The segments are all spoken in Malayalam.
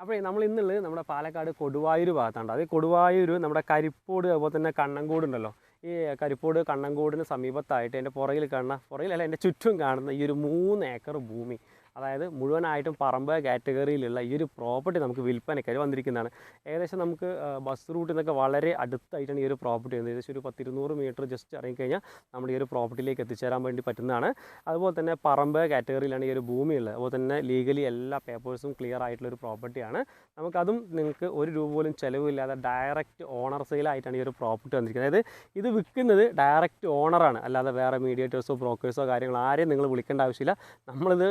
അപ്പോൾ നമ്മൾ ഇന്നുള്ളത് നമ്മുടെ പാലക്കാട് കൊടുവായൂർ ഭാഗത്താണ് അത് കൊടുവായൂർ നമ്മുടെ കരിപ്പോട് അതുപോലെ തന്നെ കണ്ണങ്കോട് ഉണ്ടല്ലോ. ഈ കരിപ്പോട് കണ്ണങ്കോടിന് സമീപത്തായിട്ട് എന്റെ പുറകിൽ കാണുന്ന പുറകിലല്ല എന്റെ ചുറ്റും കാണുന്ന ഈ ഒരു മൂന്ന് ഏക്കർ ഭൂമി. അതായത് മുഴുവനായിട്ടും പറമ്പ് കാറ്റഗറിയിലുള്ള ഈ ഒരു പ്രോപ്പർട്ടി നമുക്ക് വിൽപ്പനയ്ക്കായി വന്നിരിക്കുന്നതാണ്. ഏകദേശം നമുക്ക് ബസ് റൂട്ടിൽ നിന്നൊക്കെ വളരെ അടുത്തായിട്ടാണ് ഈ ഒരു പ്രോപ്പർട്ടി വരുന്നത്. ഏകദേശം ഒരു പത്തിരുന്നൂറ് മീറ്റർ ജസ്റ്റ് ഇറങ്ങിക്കഴിഞ്ഞാൽ നമ്മുടെ ഈ ഒരു പ്രോപ്പർട്ടിയിലേക്ക് എത്തിച്ചേരാൻ വേണ്ടി പറ്റുന്നതാണ്. അതുപോലെ തന്നെ പറമ്പ് കാറ്റഗറിയിലാണ് ഈ ഒരു ഭൂമി ഉള്ളത് അതുപോലെ തന്നെ ലീഗലി എല്ലാ പേപ്പേഴ്സും ക്ലിയർ ആയിട്ടുള്ള ഒരു പ്രോപ്പർട്ടിയാണ് നമുക്കതും നിങ്ങൾക്ക് ഒരു രൂപ പോലും ചിലവില്ലാതെ ഡയറക്റ്റ് ഓണർ സെയിലായിട്ടാണ് ഈ ഒരു പ്രോപ്പർട്ടി വന്നിരിക്കുന്നത്. അതായത് ഇത് വിൽക്കുന്നത് ഡയറക്റ്റ് ഓണറാണ് അല്ലാതെ വേറെ മീഡിയേറ്റേഴ്സോ ബ്രോക്കേഴ്സോ കാര്യങ്ങളോ ആരെയും നിങ്ങൾ വിളിക്കേണ്ട ആവശ്യമില്ല. നമ്മളിത്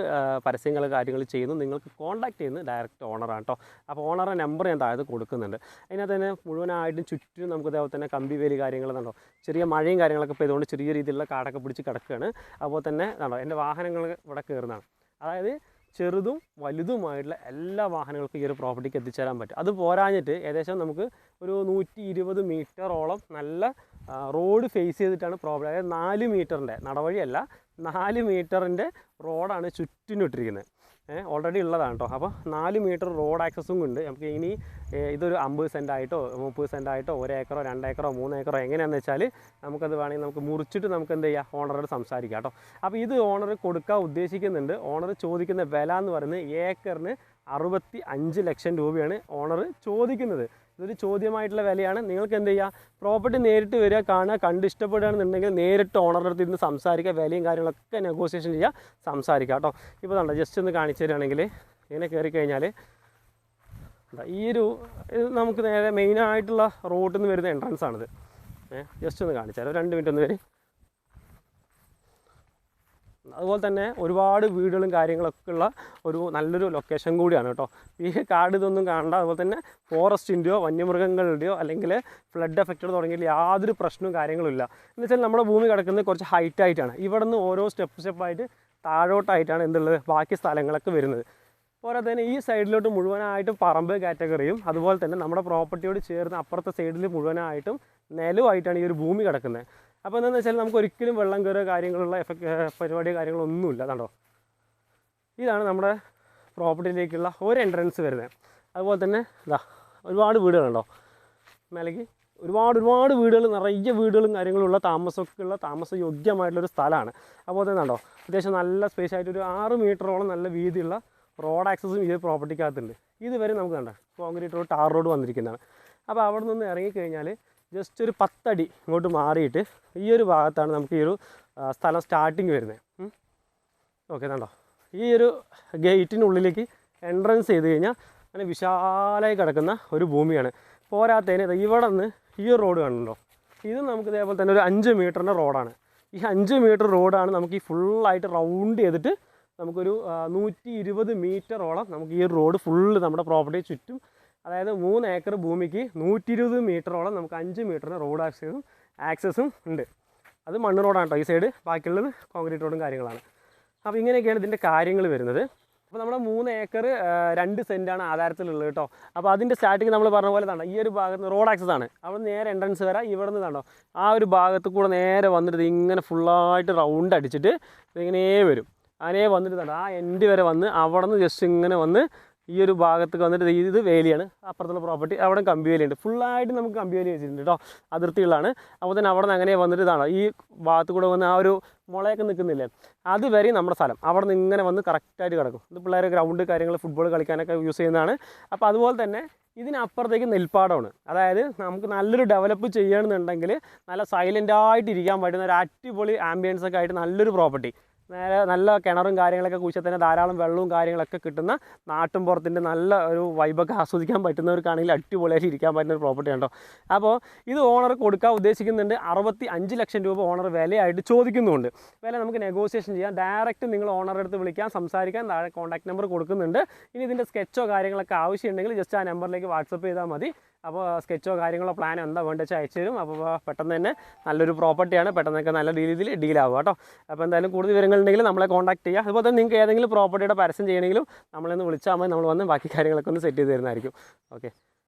പരസ്യങ്ങൾ കാര്യങ്ങൾ ചെയ്യുന്നു. നിങ്ങൾക്ക് കോൺടാക്ട് ചെയ്യുന്നത് ഡയറക്റ്റ് ഓണറാണ് കേട്ടോ അപ്പോൾ ഓണറുടെ നമ്പർ ഞാൻ താഴെ കൊടുക്കുന്നുണ്ട്. അതിനകത്ത് തന്നെ മുഴുവനായിട്ടും ചുറ്റും നമുക്ക് അതേപോലെ തന്നെ കമ്പി വേലി കാര്യങ്ങളുണ്ടോ ചെറിയ മഴയും കാര്യങ്ങളൊക്കെ പെയ്തുകൊണ്ട് ചെറിയ രീതിയിലുള്ള കാടൊക്കെ പിടിച്ച് കിടക്കുകയാണ്. അതുപോലെ തന്നെ കണ്ടോ? എന്റെ വാഹനങ്ങൾ ഇവിടെ കയറുന്നതാണ്. അതായത് ചെറുതും വലുതുമായിട്ടുള്ള എല്ലാ വാഹനങ്ങൾക്കും ഈ ഒരു പ്രോപ്പർട്ടിക്ക് എത്തിച്ചേരാൻ പറ്റും. അത് പോരാഞ്ഞിട്ട് ഏകദേശം നമുക്ക് ഒരു നൂറ്റി ഇരുപത് മീറ്ററോളം നല്ല റോഡ് ഫേസ് ചെയ്തിട്ടാണ് പ്രോപ്പർട്ടി അതായത് നാല് മീറ്ററിന്റെ നടവഴിയല്ല നാല് മീറ്ററിന്റെ റോഡാണ് ചുറ്റിനിട്ടിരിക്കുന്നത് ഓൾറെഡി ഉള്ളതാണ് കേട്ടോ. അപ്പോൾ നാല് മീറ്റർ റോഡ് ആക്സസും ഉണ്ട്. നമുക്ക് ഇനി ഇതൊരു അമ്പത് സെന്റ് ആയിട്ടോ മുപ്പത് സെന്റ് ആയിട്ടോ ഒരു ഏക്കറോ മൂന്നേക്കറോ എങ്ങനെയാണെന്ന് വെച്ചാൽ നമുക്കത് വേണമെങ്കിൽ നമുക്ക് മുറിച്ചിട്ട് നമുക്ക് എന്ത് ചെയ്യാം? ഓണറോട് സംസാരിക്കാം കേട്ടോ. അപ്പോൾ ഇത് ഓണർ കൊടുക്കാൻ ഉദ്ദേശിക്കുന്നുണ്ട്. ഓണർ ചോദിക്കുന്ന വില എന്ന് പറയുന്നത് ഏക്കറിന് അറുപത്തി അഞ്ച് ലക്ഷം രൂപയാണ് ഓണർ ചോദിക്കുന്നത്. ഇതൊരു ചോദ്യമായിട്ടുള്ള വിലയാണ്. നിങ്ങൾക്ക് എന്ത് ചെയ്യുക പ്രോപ്പർട്ടി നേരിട്ട് വരിക കാണുക കണ്ട് ഇഷ്ടപ്പെടുകയാണെന്നുണ്ടെങ്കിൽ നേരിട്ട് ഓണറുടെ അടുത്ത് ഇരുന്ന് സംസാരിക്കുക വിലയും കാര്യങ്ങളൊക്കെ നെഗോസിയേഷൻ ചെയ്യുക സംസാരിക്കുക കേട്ടോ. ഇപ്പോൾ കണ്ടോ ജസ്റ്റ് ഒന്ന് കാണിച്ചു തരികയാണെങ്കിൽ ഇങ്ങനെ കയറി കഴിഞ്ഞാൽ ഈ ഒരു ഇത് നമുക്ക് നേരെ മെയിനായിട്ടുള്ള റോട്ടിൽ നിന്ന് വരുന്ന എൻട്രൻസ് ആണിത്. ജസ്റ്റ് ഒന്ന് കാണിച്ചാലോ രണ്ട് മിനിറ്റ് ഒന്ന് വരും. അതുപോലെ തന്നെ ഒരുപാട് വീടുകളും കാര്യങ്ങളൊക്കെ ഉള്ള ഒരു നല്ലൊരു ലൊക്കേഷൻ കൂടിയാണ് കേട്ടോ. ഈ കാട് ഇതൊന്നും കാണണ്ട. അതുപോലെ തന്നെ ഫോറസ്റ്റിന്റെയോ വന്യമൃഗങ്ങളുടെയോ അല്ലെങ്കിൽ ഫ്ലഡ് എഫക്റ്റഡ് തുടങ്ങിയ യാതൊരു പ്രശ്നവും കാര്യങ്ങളും ഇല്ല. എന്ന് വെച്ചാൽ നമ്മുടെ ഭൂമി കിടക്കുന്നത് കുറച്ച് ഹൈറ്റ് ആയിട്ടാണ്. ഇവിടെ നിന്ന് ഓരോ സ്റ്റെപ്പ് സ്റ്റെപ്പായിട്ട് താഴോട്ടായിട്ടാണ് എന്തുള്ളത്? ബാക്കി സ്ഥലങ്ങളൊക്കെ വരുന്നത്. പോരാതെ തന്നെ ഈ സൈഡിലോട്ട് മുഴുവനായിട്ട് പറമ്പ് കാറ്റഗറിയും അതുപോലെ തന്നെ നമ്മുടെ പ്രോപ്പർട്ടിയോട് ചേർന്ന് അപ്പുറത്തെ സൈഡിൽ മുഴുവനായിട്ടും നിലവുമായിട്ടാണ് ഈ ഒരു ഭൂമി കിടക്കുന്നത്. അപ്പോൾ എന്താണെന്ന് വെച്ചാൽ നമുക്ക് ഒരിക്കലും വെള്ളം കയറുക കാര്യങ്ങളുള്ള എഫക്ട് പരിപാടിയോ കാര്യങ്ങളൊന്നുമില്ല കണ്ടോ? ഇതാണ് നമ്മുടെ പ്രോപ്പർട്ടിയിലേക്കുള്ള ഒരു എൻട്രൻസ് വരുന്നത്. അതുപോലെ തന്നെ ഇതാ ഒരുപാട് വീടുകളുണ്ടോ മേലേക്ക് ഒരുപാട് ഒരുപാട് വീടുകൾ നിറയെ വീടുകളും കാര്യങ്ങളും ഉള്ള താമസമൊക്കെ ഉള്ള താമസയോഗ്യമായിട്ടുള്ളൊരു സ്ഥലമാണ്. അതുപോലെ തന്നെ ഉണ്ടോ അത്യാവശ്യം നല്ല സ്പേസ് ആയിട്ട് ഒരു ആറ് മീറ്ററോളം നല്ല വീതിയുള്ള റോഡ് ആക്സസും ഈ പ്രോപ്പർട്ടിക്കകത്തുണ്ട് ഇതുവരെ നമുക്ക് കണ്ട കോൺക്രീറ്റ് റോഡ് ടാർ റോഡ് വന്നിരിക്കുന്നതാണ്. അപ്പോൾ അവിടെ നിന്ന് ഇറങ്ങിക്കഴിഞ്ഞാൽ ജസ്റ്റ് ഒരു പത്തടി ഇങ്ങോട്ട് മാറിയിട്ട് ഈ ഒരു ഭാഗത്താണ് നമുക്ക് ഈ ഒരു സ്ഥലം സ്റ്റാർട്ടിങ് വരുന്നത് ഓക്കെ കണ്ടോ? ഈ ഒരു ഗേറ്റിനുള്ളിലേക്ക് എൻട്രൻസ് ചെയ്ത് കഴിഞ്ഞാൽ അങ്ങനെ വിശാലമായി കിടക്കുന്ന ഒരു ഭൂമിയാണ്. പോരാത്തതിന് ഇവിടെ നിന്ന് ഈ റോഡ് കാണുന്നുണ്ടോ ഇത് നമുക്ക് ഇതേപോലെ തന്നെ ഒരു അഞ്ച് മീറ്ററിന്റെ റോഡാണ് ഈ അഞ്ച് മീറ്റർ റോഡാണ് നമുക്ക് ഈ ഫുള്ളായിട്ട് റൗണ്ട് ചെയ്തിട്ട് നമുക്കൊരു നൂറ്റി ഇരുപത് മീറ്ററോളം നമുക്ക് ഈ റോഡ് ഫുള്ള് നമ്മുടെ പ്രോപ്പർട്ടി ചുറ്റും അതായത് മൂന്ന് ഏക്കർ ഭൂമിക്ക് നൂറ്റി ഇരുപത് മീറ്ററോളം നമുക്ക് അഞ്ച് മീറ്ററിന് റോഡ് ആക്സസും ആക്സസും ഉണ്ട്. അത് മണ്ണ് റോഡാണ് കേട്ടോ ഈ സൈഡ് ബാക്കിയുള്ളത് കോൺക്രീറ്റ് റോഡും കാര്യങ്ങളാണ്. അപ്പോൾ ഇങ്ങനെയൊക്കെയാണ് ഇതിന്റെ കാര്യങ്ങൾ വരുന്നത്. അപ്പോൾ നമ്മുടെ മൂന്ന് ഏക്കർ രണ്ട് സെന്റാണ് ആധാരത്തിലുള്ളത് കേട്ടോ അപ്പോൾ അതിന്റെ സ്റ്റാർട്ടിങ് നമ്മൾ പറഞ്ഞ പോലെ തന്നെ ഈ ഒരു ഭാഗത്ത് റോഡ് ആക്സസ് ആണ്. അവിടെ നേരെ എൻട്രൻസ് വരെ ഇവിടെ നിന്ന് കണ്ടോ ആ ഒരു ഭാഗത്ത് കൂടെ നേരെ വന്നിട്ട് ഇങ്ങനെ ഫുള്ളായിട്ട് റൗണ്ട് അടിച്ചിട്ട് ഇതിങ്ങനെ വരും. അങ്ങനെ വന്നിട്ട് കണ്ടോ ആ എൻഡ് വരെ വന്ന് അവിടെ നിന്ന് ജസ്റ്റ് ഇങ്ങനെ വന്ന് ഈ ഒരു ഭാഗത്തേക്ക് വന്നിട്ട് ഇത് വേലിയാണ്. അപ്പുറത്തുള്ള പ്രോപ്പർട്ടി അവിടെ കമ്പി വേലിയുണ്ട്. ഫുള്ളായിട്ട് നമുക്ക് കമ്പി വേലി വെച്ചിട്ടുണ്ട് കേട്ടോ അതിർത്തികളാണ് അപ്പോൾ തന്നെ അവിടെ നിന്ന് അങ്ങനെ വന്നിട്ട് ഇതാണ്. ഈ ഭാഗത്ത് കൂടെ വന്ന് ആ ഒരു മുളയൊക്കെ നിൽക്കുന്നില്ലേ? അതുവരെ നമ്മുടെ സ്ഥലം. അവിടെ നിന്ന് ഇങ്ങനെ വന്ന് കറക്റ്റായിട്ട് കിടക്കും. ഇത് പിള്ളേർ ഗ്രൗണ്ട് കാര്യങ്ങൾ ഫുട്ബോൾ കളിക്കാനൊക്കെ യൂസ് ചെയ്യുന്നതാണ്. അപ്പോൾ അതുപോലെ തന്നെ ഇതിനപ്പുറത്തേക്ക് നെൽപ്പാടമാണ്. അതായത് നമുക്ക് നല്ലൊരു ഡെവലപ്പ് ചെയ്യണമെന്നുണ്ടെങ്കിൽ നല്ല സൈലന്റായിട്ടിരിക്കാൻ പറ്റുന്ന ഒരു അടിപൊളി ആംബിയൻസൊക്കെ ആയിട്ട് നല്ലൊരു പ്രോപ്പർട്ടി നേരെ നല്ല കിണറും കാര്യങ്ങളൊക്കെ കുഴിച്ചാൽ തന്നെ ധാരാളം വെള്ളവും കാര്യങ്ങളൊക്കെ കിട്ടുന്ന നാട്ടും പുറത്തിന്റെ നല്ല ഒരു വൈബൊക്കെ ആസ്വദിക്കാൻ പറ്റുന്നവർക്കാണെങ്കിൽ അടിപൊളിയായിട്ട് ഇരിക്കാൻ പറ്റുന്ന ഒരു പ്രോപ്പർട്ടി ഉണ്ടോ അപ്പോൾ ഇത് ഓണർ കൊടുക്കാൻ ഉദ്ദേശിക്കുന്നുണ്ട് അറുപത്തി അഞ്ച് ലക്ഷം രൂപ ഓണർ വിലയായിട്ട് ചോദിക്കുന്നുണ്ട്. വില നമുക്ക് നെഗോസിയേഷൻ ചെയ്യാം. ഡയറക്റ്റ് നിങ്ങൾ ഓണറുടെ അടുത്ത് വിളിക്കാം സംസാരിക്കാൻ താഴെ കോൺടാക്ട് നമ്പർ കൊടുക്കുന്നുണ്ട്. ഇനി ഇതിന്റെ സ്കെച്ചോ കാര്യങ്ങളൊക്കെ ആവശ്യമുണ്ടെങ്കിൽ ജസ്റ്റ് ആ നമ്പറിലേക്ക് വാട്സപ്പ് ചെയ്താൽ മതി. അപ്പോൾ സ്കെച്ചോ കാര്യങ്ങളോ പ്ലാനോ എന്താ വേണ്ടത് വെച്ചാൽ അയച്ചു തരും. അപ്പോൾ പെട്ടെന്ന് തന്നെ നല്ലൊരു പ്രോപ്പർട്ടിയാണ്. പെട്ടെന്നൊക്കെ നല്ല രീതിയിൽ ഡീലാവുക കേട്ടോ. അപ്പോൾ എന്തായാലും കൂടുതൽ വിവരങ്ങൾ ഉണ്ടെങ്കിൽ നമ്മളെ കോൺടാക്ട് ചെയ്യുക. അതുപോലെ തന്നെ നിങ്ങൾക്ക് ഏതെങ്കിലും പ്രോപ്പർട്ടിയുടെ പരസ്യം ചെയ്യണമെങ്കിലും നമ്മളൊന്ന് വിളിച്ചാൽ മതി. നമ്മൾ വന്ന് ബാക്കി കാര്യങ്ങളൊക്കെ ഒന്ന് സെറ്റ് ചെയ്ത് തരുന്നതായിരിക്കും. ഓക്കെ.